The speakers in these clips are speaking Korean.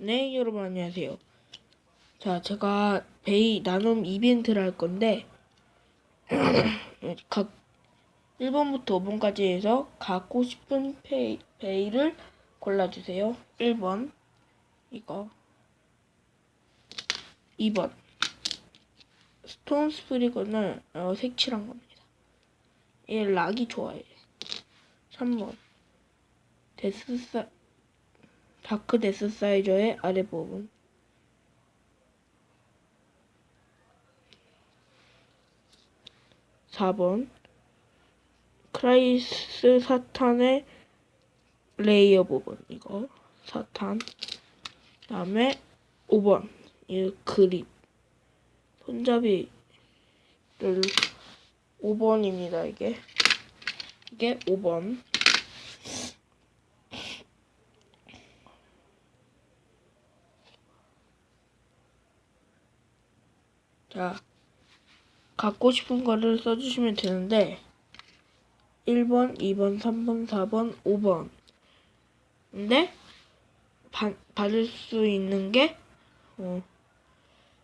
네, 여러분 안녕하세요. 자, 제가 베이 나눔 이벤트를 할 건데 각 1번부터 5번까지 해서 갖고 싶은 페이, 베이를 골라주세요. 1번 이거 2번 스톤 스프리건을 어, 색칠한 겁니다. 얘 락이 좋아해. 3번 데스사 다크 데스 사이저의 아래 부분. 4번. 크라이스 사탄의 레이어 부분 이거. 사탄. 다음에 5번. 이 그립. 손잡이를 5번입니다 이게. 이게 5번 자 갖고 싶은 거를 써주시면 되는데 1번, 2번, 3번, 4번, 5번 근데 받, 받을 수 있는 게 어,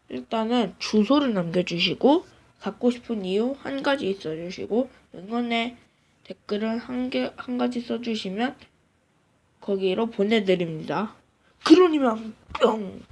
일단은 주소를 남겨주시고 갖고 싶은 이유 한 가지 써주시고 응원의 댓글을 한개 한 가지 써주시면 거기로 보내드립니다. 그러니만 뿅